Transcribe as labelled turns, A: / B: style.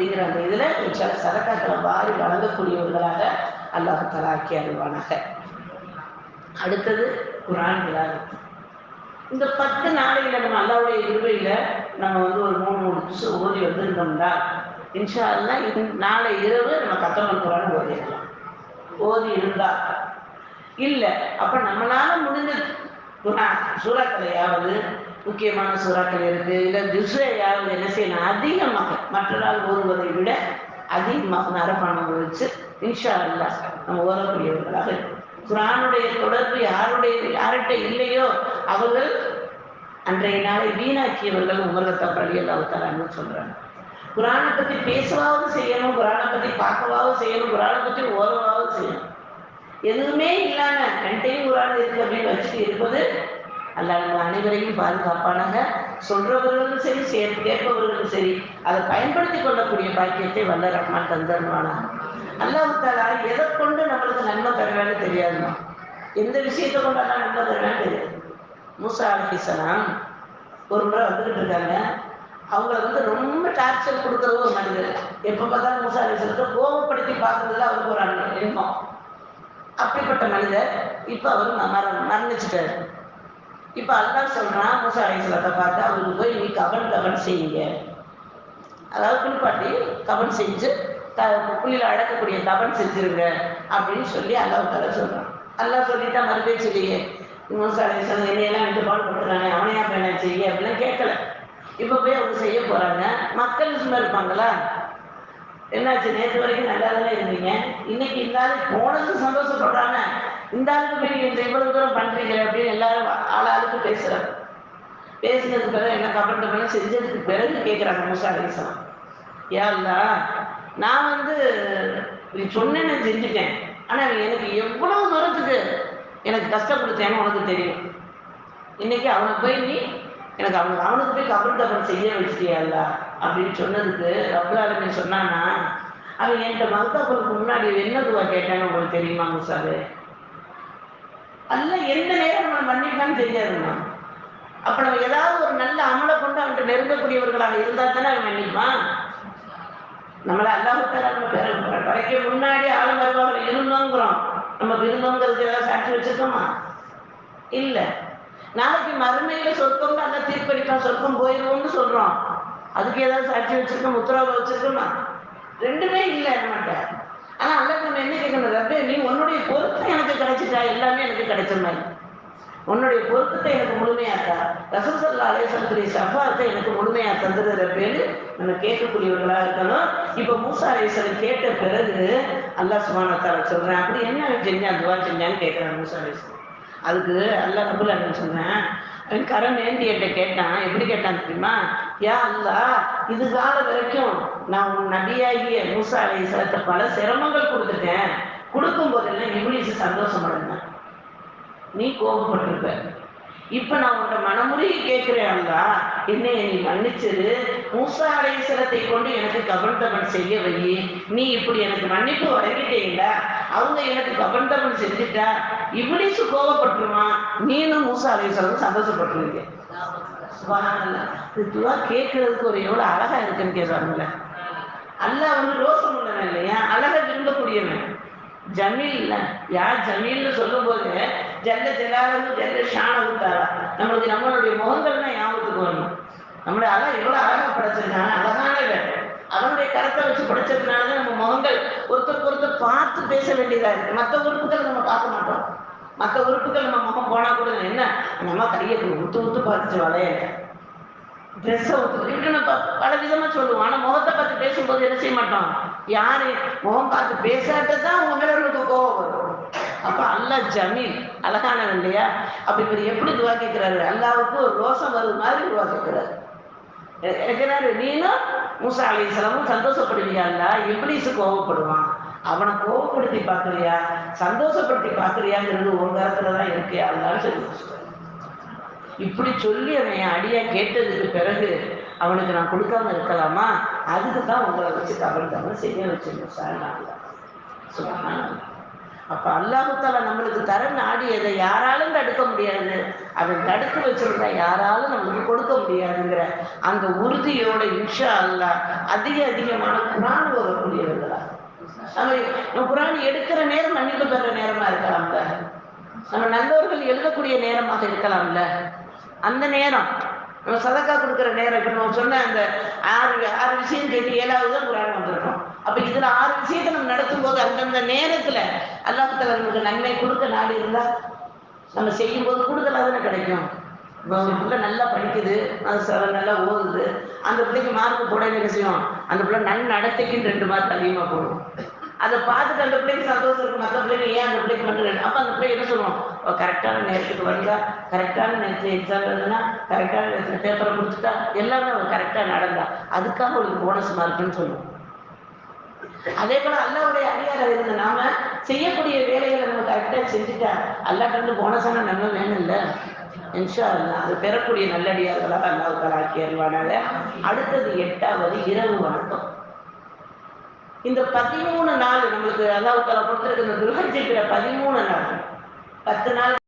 A: அப்படிங்கிற அந்த இதில் சில சதக்காக்களை வாரி வழங்கக்கூடியவர்களாக அல்லாஹால ஆக்கி அருள்வானாக. அடுத்தது குரான் விழா. இந்த பத்து நாளையில நம்ம அல்லாவுடைய இருவையில் நம்ம வந்து ஒரு மூணு மூணு நிமிஷம் ஓதி வந்திருந்தோம்னா இன்ஷா அல்லா நாளை இரவு நம்ம கத்தமன் குரான் ஓதிடலாம். ஓதி இருந்தா இல்லை அப்போ நம்மளால முடிஞ்சது சூறாக்களையாவது முக்கியமான சூறாக்கள் இருக்கு. இல்லை திசையாவது என்ன செய்யணும் அதிகமாக மற்ற நாள் ஓதுவதை விட அதிகமாக நரப்பானம் வச்சு இன்ஷா அல்லா நம்ம ஓதக்கூடியவர்களாக குரானுடைய தொடர்பு யாருடைய யார்கிட்ட இல்லையோ அவர்கள் அன்றைய நாளை வீணாக்கியவர்கள் உமர்கத்தா அலி அல்லாவுத்தாலான்னு சொல்றாங்க. குரானை பத்தி பேசவாவது செய்யணும் குரானை பத்தி பார்க்கவாவது செய்யணும் குரானை பத்தி ஓதவாவது செய்யணும். எதுவுமே இல்லாம கண்டையும் குரான் இருக்கு அப்படின்னு வச்சுட்டு இருப்பது அல்லாத அனைவரையும் பாதுகாப்பானாக. சொல்றவர்களும் சரி கேட்பவர்களும் சரி அதை பயன்படுத்தி கொள்ளக்கூடிய பாக்கியத்தை வல்ல ரஹ்மான் தந்தருவானாக அல்லாஹ் எதை கொண்டு நம்மளுக்கு நன்மை தருவான்னு தெரியாதுமா? எந்த விஷயத்தை கொண்டு எல்லாம் நன்மை தருவான்னு தெரியாது. மூசா அலிசலாம் ஒரு முறை வந்துகிட்டு இருக்காங்க. அவங்கள வந்து ரொம்ப டார்ச்சர் கொடுக்குறது ஒரு மனிதர் எப்போ பார்த்தாலும் மூசா அலிசலத்தை கோபப்படுத்தி பார்க்கறதுல அவருக்கு ஒரு அன்பு அப்படிப்பட்ட மனிதர் இப்போ அவர் மர மரணிச்சிட்டாரு. இப்போ அல்லாஹ் சொல்கிறான் மூசா அலிசலத்தை பார்த்து அவருக்கு போய் நீ கவன் கவன் செய்யுங்க. அதாவது குளிப்பாட்டி கவன் செஞ்சு த புள்ளியில் அடக்கக்கூடிய கவன் செஞ்சிருங்க அப்படின்னு சொல்லி அல்லாஹ் தலை சொல்கிறான் அல்லாஹ் சொல்லிட்டா மறுபடியும் சொல்லியே மூசா அலிசலம் என்னையெல்லாம் விட்டு பால் போட்டுறாங்க அவனையா பையனை செய்ய? அப்படிலாம் கேட்கல. இப்போ போய் அவங்க செய்ய போகிறாங்க மக்கள் சும்மா இருப்பாங்களா? என்னாச்சு? நேற்று வரைக்கும் நல்லா தானே இருந்தீங்க? இன்னைக்கு இந்த ஆளு போனது சந்தோஷப்படுறாங்க. இந்த ஆளுக்கு போய் நீங்க இந்த இவ்வளவு தூரம் பண்றீங்க அப்படின்னு எல்லாரும் ஆள் ஆளுக்கு பேசுறாங்க. பேசினதுக்கு பிறகு என்ன கபண்ட பண்ணி செஞ்சதுக்கு பிறகு கேட்குறாங்க மூசா அலிசலாம் யாருலா நான் வந்து நீ சொன்னேன்னு செஞ்சுட்டேன். ஆனால் எனக்கு எவ்வளவு தூரத்துக்கு எனக்கு கஷ்டம் கொடுத்தேன்னு உனக்கு தெரியும். இன்னைக்கு அவனுக்கு போய் நீ எனக்கு அவனுக்கு அவனுக்கு போய் கபல் தப்பன் செய்ய வச்சிட்டியல்ல அப்படின்னு சொன்னதுக்கு ரபுல்லாலுமே சொன்னானா அவன் என்கிட்ட மகத்தாப்புக்கு முன்னாடி என்ன துவா கேட்டான்னு உங்களுக்கு தெரியுமா முசாரு அல்ல எந்த நேரம் நம்ம மன்னிப்பான்னு தெரியாதுமா அப்ப நம்ம ஏதாவது ஒரு நல்ல அமலை கொண்டு அவன்கிட்ட நெருங்கக்கூடியவர்களாக இருந்தா தானே அவன் மன்னிப்பான் நம்மளை அல்லாஹத்தால நம்ம பெற படைக்க முன்னாடி ஆளும் வருவாங்க இருந்தோங்கிறோம். நம்ம இருந்தோங்கிறது ஏதாவது சாட்சி வச்சிருக்கோமா? இல்லை. நாளைக்கு மறுமையில சொர்க்கம் நல்லா தீர்ப்பளிப்பான் சொற்கம் போயிடுவோம்னு சொல்றோம். அதுக்கு ஏதாவது சாட்சி வச்சிருக்கோம் உத்தரவு வச்சிருக்கோமா ரெண்டுமே இல்லை நம்மகிட்ட ஆனா அல்ல நம்ம என்ன கேட்கணும் ரப்பே நீ உன்னுடைய பொருத்தம் எனக்கு கிடைச்சிட்டா எல்லாமே எனக்கு கிடைச்ச மாதிரி. உன்னுடைய பொருத்தத்தை எனக்கு முழுமையாக்கா. ரசூல் சல்லா அலேசனுடைய சஃபாத்தை எனக்கு முழுமையா தந்துடுற பேரு நம்ம கேட்கக்கூடியவர்களாக இருக்கணும். இப்போ மூசா அலேசன் கேட்ட பிறகு அல்லாஹ் சுமானத்தால சொல்றேன் அப்படி என்ன செஞ்சான் துவா செஞ்சான்னு கேட்குறேன் மூசா அலேசன் அதுக்கு அல்லா கபுல் அப்படின்னு சொன்னேன் கரம் ஏந்தி என்கிட்ட கேட்டான் எப்படி கேட்டான் தெரியுமா? யா அல்லா இது கால வரைக்கும் நான் உன் நபியாகிய மூசா அலைசலத்தை பல சிரமங்கள் கொடுத்துட்டேன். கொடுக்கும் போதெல்லாம் இங்கிலீஷ் சந்தோஷம் அடைந்தேன் நீ கோபப்பட்டிருப்ப. இப்ப நான் உன்னை மனமுறையை கேட்கிறேன் அல்லா என்னைய நீ மன்னிச்சது. மூசா அலைசலத்தை கொண்டு எனக்கு கபண்டபன் செய்ய வை நீ இப்படி எனக்கு மன்னிப்பு வழங்கிட்டீங்களா அவங்க எனக்கு கபண்டபன் செஞ்சுட்டா. இப்படி கோபப்பட்டுருவான் நீனும் மூசா அலைசலம் சந்தோஷப்பட்டுருவீங்க துவா கேட்கறதுக்கு ஒரு எவ்வளவு அழகா இருக்குன்னு கேட்கறாங்கல்ல. அல்ல வந்து ரோசம் உள்ளவன் இல்லையா? அழகா விரும்பக்கூடியவன். ஜமீல்ல யார் ஜமீல்னு சொல்லும் போது ஜல்ல ஜலாலும் ஜல்ல ஷான விட்டாரா நம்மளுக்கு நம்மளுடைய முகங்கள் தான் ஞாபகத்துக்கு வரணும். நம்மளுடைய அழகா எவ்வளவு அழகா படைச்சிருக்காங்க. வேட்டேன் அதனுடைய கரத்தை வச்சு படைச்சதுனால தான் நம்ம முகங்கள் ஒருத்தருக்கு ஒருத்தர் பார்த்து பேச வேண்டியதா இருக்கு. மற்ற உறுப்புகள் நம்ம பார்க்க மாட்டோம். மற்ற உறுப்புகள் நம்ம முகம் போனா கூட என்ன? நம்ம கையை உத்து உத்து பார்த்துச்சு வளையல. ட்ரெஸ்ஸை ஒத்து இப்படி நம்ம பல விதமா சொல்லுவோம். ஆனா முகத்தை பார்த்து பேசும்போது என்ன செய்ய மாட்டோம்? யாரு? முகம் பார்த்து பேசாட்டதான் உங்க மேல இருக்க கோபம் வரும். அப்ப அல்லா ஜமீல் அழகானவன் இல்லையா? அப்ப இவர் எப்படி துவா கேட்கிறாரு? அல்லாவுக்கு ஒரு ரோசம் வருது மாதிரி துவா கேட்கிறாரு. இருக்கிறாரு நீனும் மூசா அலிசலமும் சந்தோஷப்படுவியா? இல்ல இப்ளீஸு கோவப்படுவான் அவனை கோவப்படுத்தி பார்க்கறியா? சந்தோஷப்படுத்தி பார்க்கறியாங்கிறது ஒரு காலத்துல தான் இருக்கியா அல்லான்னு சொல்லி இப்படி சொல்லி அவன் என் அடியா கேட்டதுக்கு பிறகு அவனுக்கு நான் கொடுக்காம இருக்கலாமா? அதுக்கு தான் உங்களை வச்சு தவறு செய்ய வச்சிருந்தேன் சார் நான் சொல்லுவாங்க அப்ப அல்லாஹுத்தால நம்மளுக்கு தர நாடியதை யாராலும் தடுக்க முடியாது. அவன் தடுத்து வச்சிருந்தா யாராலும் நம்மளுக்கு கொடுக்க முடியாதுங்கிற அந்த உறுதியோட இன்ஷா அல்ல அதிக அதிகமான குரான் வரக்கூடியவர்களா நம்ம நம்ம குரான் எடுக்கிற நேரம் மன்னிப்பு பெற நேரமா இருக்கலாம்ல. நம்ம நல்லவர்கள் எழுதக்கூடிய நேரமாக இருக்கலாம்ல. அந்த நேரம். நம்ம சதக்கா கொடுக்குற நேரம். இப்போ நம்ம சொன்ன அந்த ஆறு ஆறு விஷயம் கேட்டு ஏழாவது தான் குரான் வந்திருக்கோம். அப்ப இதுல ஆறு விஷயத்தை நம்ம நடத்தும் போது அந்தந்த நேரத்துல அல்லாஹால நமக்கு நன்மை கொடுக்க நாடு இருந்தா நம்ம செய்யும் போது கூடுதலாக தானே கிடைக்கும். இப்போ ஒரு பிள்ளை நல்லா படிக்குது அது ச- நல்லா ஓதுது அந்த பிள்ளைக்கு மார்க் போட என்ன செய்யும்? அந்த பிள்ளை நன் நடத்தைக்குன்னு ரெண்டு மார்க் அதிகமாக போடும். அதை பார்த்துட்டு அந்த பிள்ளைக்கு சந்தோஷம் இருக்கும். மற்ற பிள்ளைங்க ஏன் அந்த பிள்ளைக்கு மட்டும் ரெண்டு அப்போ அந்த பிள்ளை என்ன சொல்லுவோம் கரெக்டான நேரத்துக்கு வந்தா கரெக்டான நேரத்தில் எக்ஸாம் எழுதுனா கரெக்டான நேரத்தில் பேப்பரை கொடுத்துட்டா எல்லாமே அவன் கரெக்டாக நடந்தா அதுக்காக உங்களுக்கு போனஸ் மார்க்குன்னு சொல்லுவோம் அதே போல அல்லாவுடைய அதிகாரம் இருந்த நாம செய்யக்கூடிய வேலைகளை நம்ம கரெக்டா செஞ்சுட்டா அல்லா கண்டு போனஸான நன்மை வேணும் இல்ல இன்ஷா அல்லாஹ் அது பெறக்கூடிய நல்லடியார்களாக அல்லாஹ் ஆக்கி அருவானாக அடுத்தது எட்டாவது இரவு வணக்கம். இந்த பதிமூணு நாள் நம்மளுக்கு அல்லாஹ் கொடுத்துருக்கிற கொடுத்துருக்க துர்கஜிக்கிற பதிமூணு நாள். பத்து நாள்